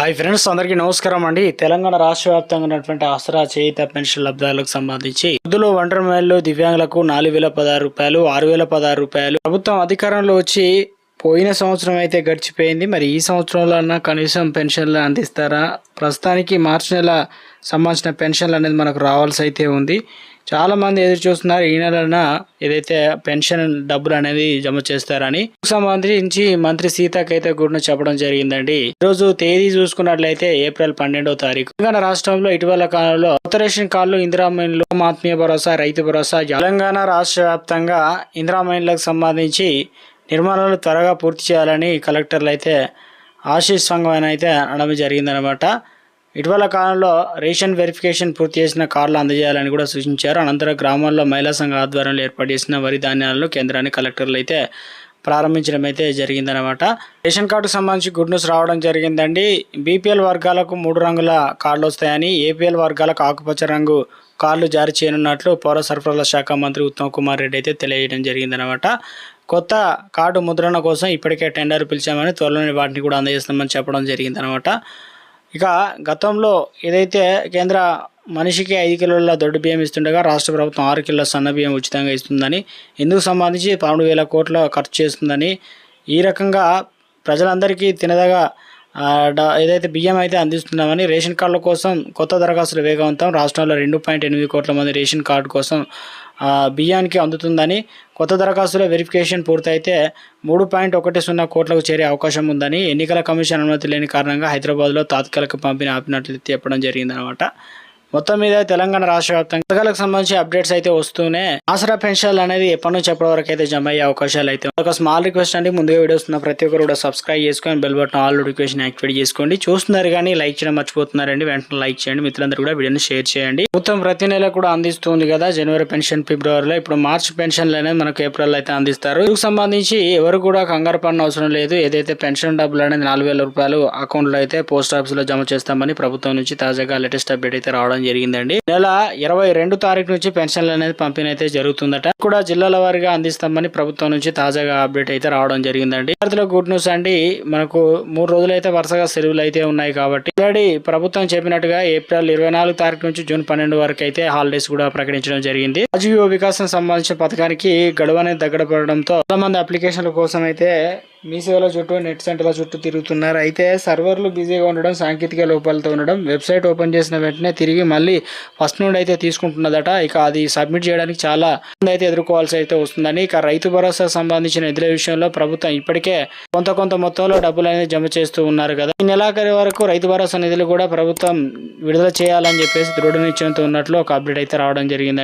Hi friends అందరికీ నమస్కారం అండి. తెలంగాణ రాష్ట్ర వ్యాప్తంగా ఉన్నటువంటి ఆసరా చేయిత పెన్షన్ లబ్ధాలకు సంబంధించి వృద్ధులు ఒంటరి మహిళలు దివ్యాంగులకు నాలుగు వేల పదహారు రూపాయలు ఆరు వేల పదహారు రూపాయలు. ప్రభుత్వం అధికారంలో వచ్చి పోయిన సంవత్సరం అయితే గడిచిపోయింది. మరి ఈ సంవత్సరంలో అన్నా కనీసం పెన్షన్లు అందిస్తారా? ప్రస్తుతానికి మార్చి నెల సంబంధించిన పెన్షన్లు అనేది మనకు రావాల్సి అయితే ఉంది. చాలా మంది ఎదురు చూస్తున్నారు ఈ నెలన ఏదైతే పెన్షన్ డబ్బులు అనేది జమ చేస్తారని. సంబంధించి మంత్రి సీతాకైతే గుడిన చెప్పడం జరిగిందండి. ఈరోజు తేదీ చూసుకున్నట్లయితే ఏప్రిల్ పన్నెండో తారీఖు. తెలంగాణ రాష్ట్రంలో ఇటీవల కాలంలో కొత్త రేషన్ కార్డులు ఇందిరామైన్లు ఆత్మీయ భరోసా రైతు భరోసా తెలంగాణ రాష్ట్ర వ్యాప్తంగా ఇందిరామైన్లకు సంబంధించి నిర్మాణాలు త్వరగా పూర్తి చేయాలని కలెక్టర్లు అయితే ఆశీస్ సంఘం అయితే అనడం జరిగిందనమాట. ఇటీవల కాలంలో రేషన్ వెరిఫికేషన్ పూర్తి చేసిన కార్లు అందజేయాలని కూడా సూచించారు. అనంతరం గ్రామాల్లో మహిళా సంఘ ఆధ్వర్యంలో ఏర్పాటు చేసిన వరి ధాన్యాలను కేంద్రాన్ని కలెక్టర్లు అయితే ప్రారంభించడం అయితే జరిగిందనమాట. రేషన్ కార్డుకు సంబంధించి గుడ్ న్యూస్ రావడం జరిగిందండి. బీపీఎల్ వర్గాలకు మూడు రంగుల కార్డులు వస్తాయని ఏపీఎల్ వర్గాలకు ఆకుపచ్చ రంగు కార్డులు జారీ చేయనున్నట్లు పౌర సరఫరాల శాఖ మంత్రి ఉత్తమ్ కుమార్ రెడ్డి అయితే తెలియజేయడం జరిగిందనమాట. కొత్త కార్డు ముద్రణ కోసం ఇప్పటికే టెండర్ పిలిచామని త్వరలోనే వాటిని కూడా అందజేస్తామని చెప్పడం జరిగిందనమాట ఇక గతంలో ఏదైతే కేంద్ర మనిషికి ఐదు కిలోల దొడ్డు బియ్యం ఇస్తుండగా రాష్ట్ర ప్రభుత్వం ఆరు కిలోల సన్న బియ్యం ఉచితంగా ఇస్తుందని ఇందుకు సంబంధించి పదమూడు వేల కోట్ల ఖర్చు చేస్తుందని ఈ రకంగా ప్రజలందరికీ తినదగా ఏదైతే బియ్యం అయితే అందిస్తున్నామని రేషన్ కార్డుల కోసం కొత్త దరఖాస్తుల వేగవంతం. రాష్ట్రంలో రెండు పాయింట్ ఎనిమిది కోట్ల మంది రేషన్ కార్డు కోసం బియ్యానికి అందుతుందని కొత్త దరఖాస్తుల వెరిఫికేషన్ పూర్తయితే మూడు పాయింట్ ఒకటి సున్నా కోట్లకు చేరే అవకాశం ఉందని ఎన్నికల కమిషన్ అనుమతి లేని కారణంగా హైదరాబాద్లో తాత్కాలిక పంపిణీ ఆపినట్లు చెప్పడం జరిగిందనమాట మొత్తం మీద తెలంగాణ రాష్ట్ర వ్యాప్తంగా పథకాలకు సంబంధించి అప్డేట్స్ అయితే వస్తూనే ఆసరా పెన్షన్ అనేది ఎప్పటి నుంచి ఎప్పటి వరకు అయితే జమ అయ్యే అవకాశాలు అయితే ఒక స్మాల్ రిక్వెస్ట్ అండి. ముందుగా వీడియోస్ ఉన్న ప్రతి ఒక్కరు కూడా సబ్స్క్రైబ్ చేసుకొని bell button all notification activate చేసుకోండి. చూస్తున్నారు కానీ లైక్ చేయడం మర్చిపోతున్నారండి. వెంటనే లైక్ చేయండి. మిత్రులందరూ కూడా వీడియోని షేర్ చేయండి. మొత్తం ప్రతి నెల కూడా అందిస్తుంది కదా జనవరి పెన్షన్ ఫిబ్రవరిలో ఇప్పుడు మార్చ్ పెన్షన్లు అనేది మనకు ఏప్రిల్ అయితే అందిస్తారు. ఇందుకు సంబంధించి ఎవరు కూడా కంగారు పడిన అవసరం లేదు. ఏదైతే పెన్షన్ డబ్బులు అనేది నాలుగు వేల రూపాయలు అకౌంట్లో అయితే పోస్ట్ ఆఫీస్లో జమ చేస్తామని ప్రభుత్వం నుంచి తాజాగా లేటెస్ట్ అప్డేట్ అయితే రావడం జరిగిందండి. నెల ఇరవై రెండు తారీఖు నుంచి పెన్షన్లు అనేది పంపిణీ అయితే జరుగుతుందట కూడా జిల్లాల వారిగా అందిస్తామని ప్రభుత్వం నుంచి తాజాగా అప్డేట్ అయితే రావడం జరిగిందండి. విద్యార్థుల గుడ్ న్యూస్ అండి. మనకు మూడు రోజులు అయితే వరుసగా సెలవులు అయితే ఉన్నాయి కాబట్టి. ఆల్రెడీ ప్రభుత్వం చెప్పినట్టుగా ఏప్రిల్ ఇరవై నాలుగు తారీఖు నుంచి జూన్ పన్నెండు వరకు అయితే హాలిడేస్ కూడా ప్రకటించడం జరిగింది. రాజీవ వికాసం సంబంధించిన పథకానికి గడువు అనేది దగ్గర పడడంతో చాలా మంది అప్లికేషన్ల కోసం అయితే మీ సేవల చుట్టూ నెట్ సెంటర్ల చుట్టూ తిరుగుతున్నారు. అయితే సర్వర్లు బిజీగా ఉండడం సాంకేతిక లోపాలతో ఉండడం వెబ్సైట్ ఓపెన్ చేసిన వెంటనే తిరిగి మళ్ళీ ఫస్ట్ నుండి అయితే తీసుకుంటున్నదట. ఇక అది సబ్మిట్ చేయడానికి చాలా ఇబ్బంది అయితే ఎదుర్కోవాల్సి అయితే వస్తుందని ఇక రైతు భరోసా సంబంధించిన నిధుల విషయంలో ప్రభుత్వం ఇప్పటికే కొంత కొంత మొత్తంలో డబ్బులు అనేది జమ చేస్తూ ఉన్నారు కదా. ఈ నెలాఖరి వరకు రైతు భరోసా నిధులు కూడా ప్రభుత్వం విడుదల చేయాలని చెప్పేసి దృఢ నిశ్చయంతో ఉన్నట్లు ఒక అప్డేట్ అయితే రావడం జరిగిందండి.